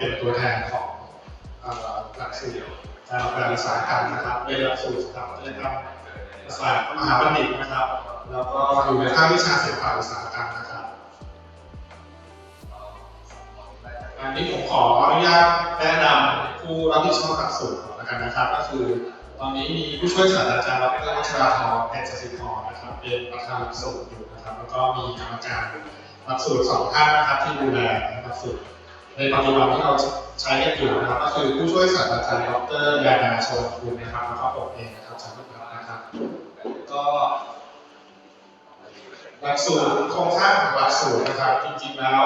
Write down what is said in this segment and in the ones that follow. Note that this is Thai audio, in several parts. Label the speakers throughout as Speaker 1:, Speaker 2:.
Speaker 1: เป็นตัวแทนของหลักสูตรการออกแบบอุตสาหกรรมนะครับเป็นหลักสูตรสถาปัตยกรรมศาสตร์มหาบัณฑิตนะครับ แล้วก็อยู่ในภาควิชาศิลปะอุตสาหกรรมนะครับอันนี้ผมขออนุญาตแนะนำผู้รับผิดชอบหลักสูตรนแล้วกันนะครับ ก็คือตอนนี้มีผู้ช่วยศาสตราจารย์ดรวัชราธรเพชรศิธรนะครับเป็นประธานหลักสูตรอยู่นะครับ แล้วก็มีกรรมการหลักสูตรสองท่านนะครับที่ดูแลหลักสูตร ในปัจจุบันที่เราใช้กันอยู่นะครับ ก็คือผู้ช่วยศาสตราจารย์ดรยานาโชนคุณนะครับแล้วก็ผมเองนะครับชาลุพัฒน์นะครับ ก็หลักสูตรโครงสร้างหลักสูตรนะครับ จริงๆแล้ว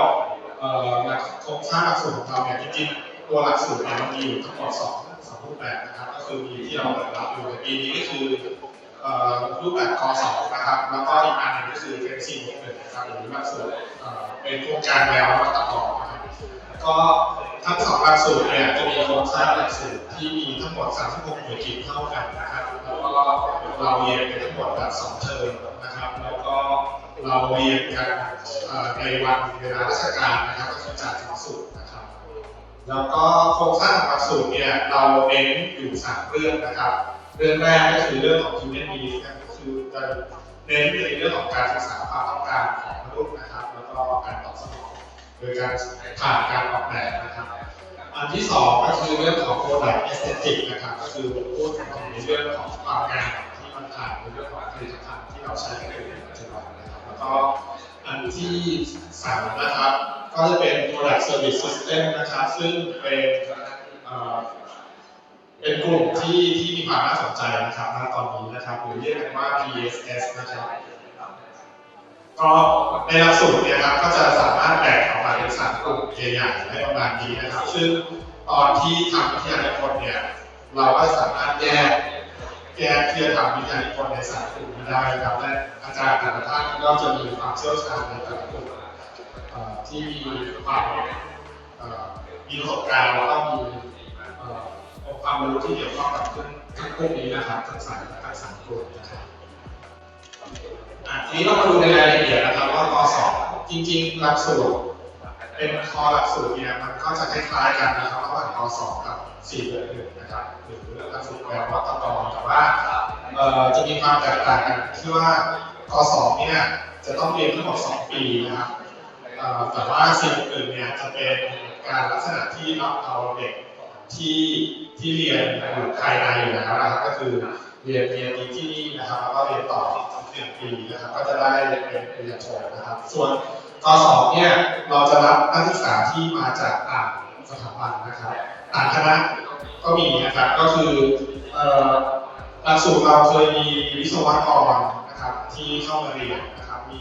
Speaker 1: เอ่อหลักโครงสร้างหลักสูตรของเราเนี่ยจริงๆตัวหลักสูตรเนี่ยมันมีอยู่ทั้งหมดสองสองรูปแบบนะครับ ก็คือมีที่เราเปิดรับอยู่ในปีนี้ก็คือรูปแบบกสองนะครับ แล้วก็อีกอันหนึงก็คือเป็นสี่หกหนึ่งนะครับหรือหลักสูตรเอ่อเป็นโครงการแนวนวัตกรรมนะครับ ก็ทั้งสองหลักสูตรเนี่ยจะมีโครงสร้างหลักสูตรที่มีทั้งหมด 36หน่วยกิจเท่ากันนะครับแล้วก็เราเรียนกันทั้งหมดแบบสองเทอมนะครับ แล้วก็เราเรียนกันในวันเวลาราชการนะครับก็คือจันทร์ถึงศุกร์นะครับ แล้วก็โครงสร้างหลักสูตรเนี่ยเราเน้นอยู่สามเรื่องนะครับ เรื่องแรกก็คือเรื่องของ human needs ก็คือจะเน้นในเรื่องของการศึกษาความต้องการของมนุษย์นะครับ แล้วก็การตอบสนอง โดยการผ่านการออกแบบนะครับ อันที่สองก็คือเรื่องของ product aesthetic นะครับ ก็คือพูดถึงในเรื่องของความงามที่มันผ่านในเรื่องของผลิตภัณฑ์ที่เราใช้กันอยู่ในปัจจุบันนะครับ แล้วก็อันที่สามนะครับ ก็จะเป็น product service system นะครับ ซึ่งเป็นเอ่อเป็นกลุ่มที่ที่มีความน่าสนใจนะครับณตอนนี้นะครับหรือเรียกกันว่า PSS นะครับ ก็ในหลักสูตรเนี่ยครับก็จะสามารถแบ่งออกมาเป็นสามกลุ่มใหญ่ๆได้ประมาณนี้นะครับ ซึ่งตอนที่ทำวิทยานิพนธ์เนี่ยเราก็สามารถแยกแยกที่จะทำวิทยานิพนธ์ในสามกลุ่มได้ครับและอาจารย์แต่ละท่านก็จะมีความเชี่ยวชาญในแต่ละกลุ่มที่มีความมีประสบการณ์แล้วก็มีความรู้ที่เกี่ยวข้องกับทั้งทั้งกลุ่มนี้นะครับทั้งสามทั้งสามกลุ่มนะครับ นี้เรามาดูในรายละเอียดนะครับว่ากสอบจริงๆหลักสูตรเป็นคอหลักสูตรเนี่ยมันก็จะคล้ายๆกันนะครับระหว่างกสอบกับ4เดือนหนึ่งนะครับหรือหลักสูตรแบบวัตกรแต่ว่าจะมีความแตกต่างกันที่ว่ากสอบเนี่ยจะต้องเรียนทั้งหมด2ปีนะครับแต่ว่าสิ่งอื่นเนี่ยจะเป็นการลักษณะที่รับเอาเด็กที่ที่เรียนอยู่ภายในอยู่แล้วนะครับก็คือเรียนเรียนที่นี่นะครับแล้วก็เรียนต่อ หนึ่งปีนะครับก็จะได้เป็นปริญญาโทนะครับ ส่วนกสองเนี่ยเราจะรับนักศึกษาที่มาจากต่างสถาบันนะครับต่างคณะก็มีนะครับก็คือเอ่อหลักสูตรเราเคยมีวิศวกรนะครับที่เข้ามาเรียนนะครับมี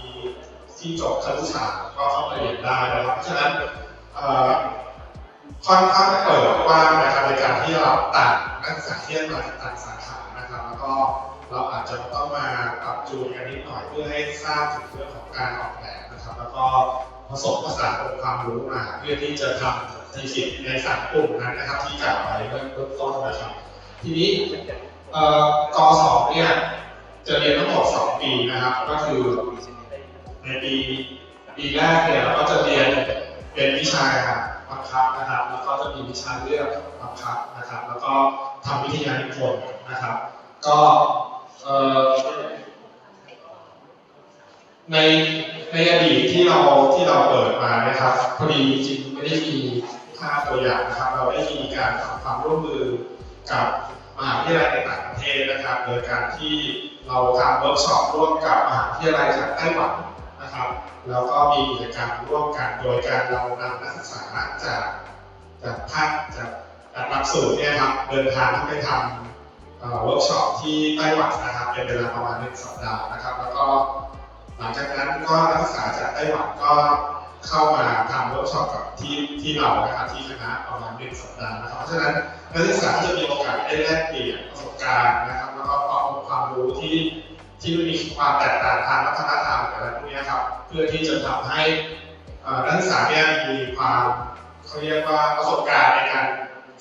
Speaker 1: ที่จบครุศาสตร์ก็เข้ามาเรียนได้นะครับเพราะฉะนั้นค่อนข้างเปิดกว้างนะครับในการที่เราต่างนักศึกษาที่มาจากต่างสาขานะครับแล้วก็ เราอาจจะต้องมาปรับจูนกันนิดหน่อยเพื่อให้ทราบถึงเรื่องของการออกแบบนะครับ แล้วก็ผสมผสานองค์ความรู้มา เพื่อที่จะทำทีสิทในสามกลุ่มนั้นนะครับ ที่กล่าวไว้เบื้องต้นนะครับ ทีนี้เอ่อกสองเนี่ยจะเรียนทั้งหมดสองปีนะครับ ก็คือในปีปีแรกเนี่ยเราก็จะเรียนเป็นวิชาบังคับนะครับ แล้วก็จะมีวิชาเลือกบังคับนะครับ แล้วก็ทำวิทยานิพนธ์นะครับ ก็ ในในอดีตที่เราที่เราเปิดมานะครับพอดีจริงไม่ได้มีภาพตัวอย่างนะครับ เราได้มีการทำความร่วมมือกับมหาวิทยาลัยในต่างประเทศนะครับ โดยการที่เราทำเวิร์กช็อปร่วมกับมหาวิทยาลัยจากไต้หวันนะครับ แล้วก็มีกิจกรรมร่วมกันโดยการเรานำนักศึกษาจากจากภาคจากจากหลักสูตรเนี่ยครับเดินทางไปทำ เวิร์กช็อปที่ไต้หวันนะครับเป็นเวลาประมาณหนึ่งสัปดาห์นะครับ แล้วก็หลังจากนั้นก็นักศึกษาจากไต้หวันก็เข้ามาทำเวิร์กช็อปกับที่ที่เรานะครับที่คณะประมาณหนึ่งสัปดาห์นะครับ เพราะฉะนั้นนักศึกษาก็จะมีโอกาสได้แลกเปลี่ยนประสบการณ์นะครับ แล้วก็องค์ความรู้ที่ที่มันมีความแตกต่างทางวัฒนธรรมอะไรพวกนี้ครับ เพื่อที่จะทำให้นักศึกษาเนี่ยมีความเขาเรียกว่าประสบการณ์ในการ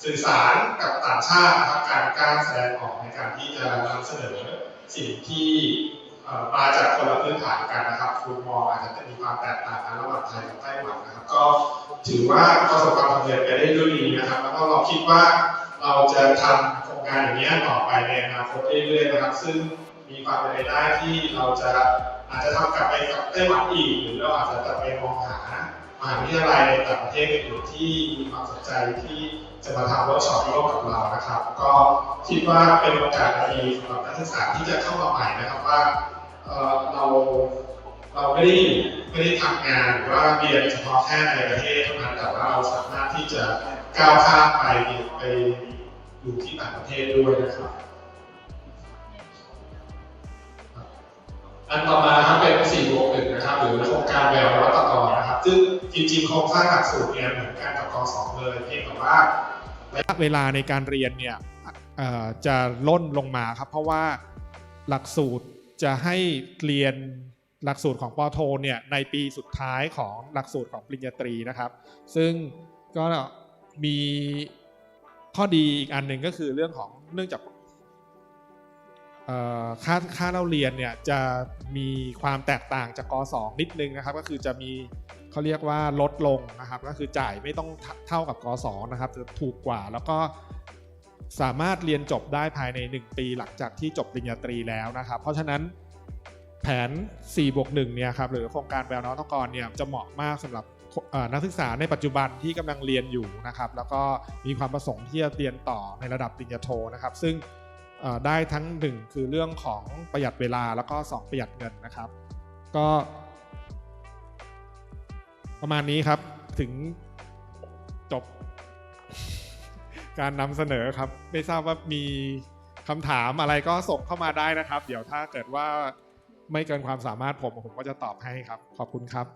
Speaker 1: สื่อสารกับต่างชาตินะครับการกล้ารแสดงออกในการที่จะนำเสนอสิ่งที่มาจากคนละพื้นฐานกันนะครับคุณมองอาจจะมีความแตกต่างกันระหว่างไทยกับไต้หวันนะครับ ก็ถือว่าประสบความสำเร็จไปได้ด้วยดีนะครับ แล้วก็เราคิดว่าเราจะทำโครงการอย่างนี้ต่อไปในอนาคตเรื่อยๆนะครับ ซึ่งมีความเป็นไปได้ที่เราจะอาจจะทำกลับไปกับไต้หวันอีก หรือเราอาจจะกลับไปมองหา มหาวิทยาลัยในต่างประเทศอื่นๆที่มีความสนใจที่จะมาทำเวิร์กช็อปร่วมกับเรานะครับ ก็คิดว่าเป็นโอกาสดีสำหรับนักศึกษาที่จะเข้ามาใหม่นะครับว่าเราเราไม่ได้ไม่ได้ทำงานหรือว่าเรียนเฉพาะแค่ในประเทศเท่านั้นแต่ว่าเราสามารถที่จะก้าวข้ามไปไปอยู่ที่ต่างประเทศด้วยนะครับอันต่อมาครับเป็น4บวกหนึ่งนะครับ หรือโครงการแววนวัตกรนะครับ ซึ่งจริงๆโครงสร้างหลักสูตรเนี่ยเหมือนกันกับกสองเลยเพียงแต่ว่า
Speaker 2: ระยะเวลาในการเรียนเนี่ยจะล่นลงมาครับ เพราะว่าหลักสูตรจะให้เรียนหลักสูตรของปอโทเนี่ยในปีสุดท้ายของหลักสูตรของปริญญาตรีนะครับ ซึ่งก็มีข้อดีอีกอันหนึ่งก็คือเรื่องของเนื่องจากค่าค่าเล่าเรียนเนี่ยจะมีความแตกต่างจากกสองนิดนึงนะครับ ก็คือจะมี เขาเรียกว่าลดลงนะครับ ก็คือจ่ายไม่ต้องเท่ากับกสองนะครับจะถูกกว่าแล้วก็สามารถเรียนจบได้ภายใน 1 ปีหลังจากที่จบปริญญาตรีแล้วนะครับ เพราะฉะนั้นแผน 4 บวก 1 เนี่ยครับหรือโครงการแววนวัตกรเนี่ยจะเหมาะมากสำหรับนักศึกษาในปัจจุบันที่กำลังเรียนอยู่นะครับ แล้วก็มีความประสงค์ที่จะเรียนต่อในระดับปริญญาโทนะครับ ซึ่งได้ทั้ง 1 คือเรื่องของประหยัดเวลาแล้วก็ 2 ประหยัดเงินนะครับ ก็ ประมาณนี้ครับถึงจบ การนำเสนอครับ ไม่ทราบว่ามีคำถามอะไรก็ส่งเข้ามาได้นะครับ เดี๋ยวถ้าเกิดว่าไม่เกินความสามารถผมผมก็จะตอบให้ครับ ขอบคุณครับ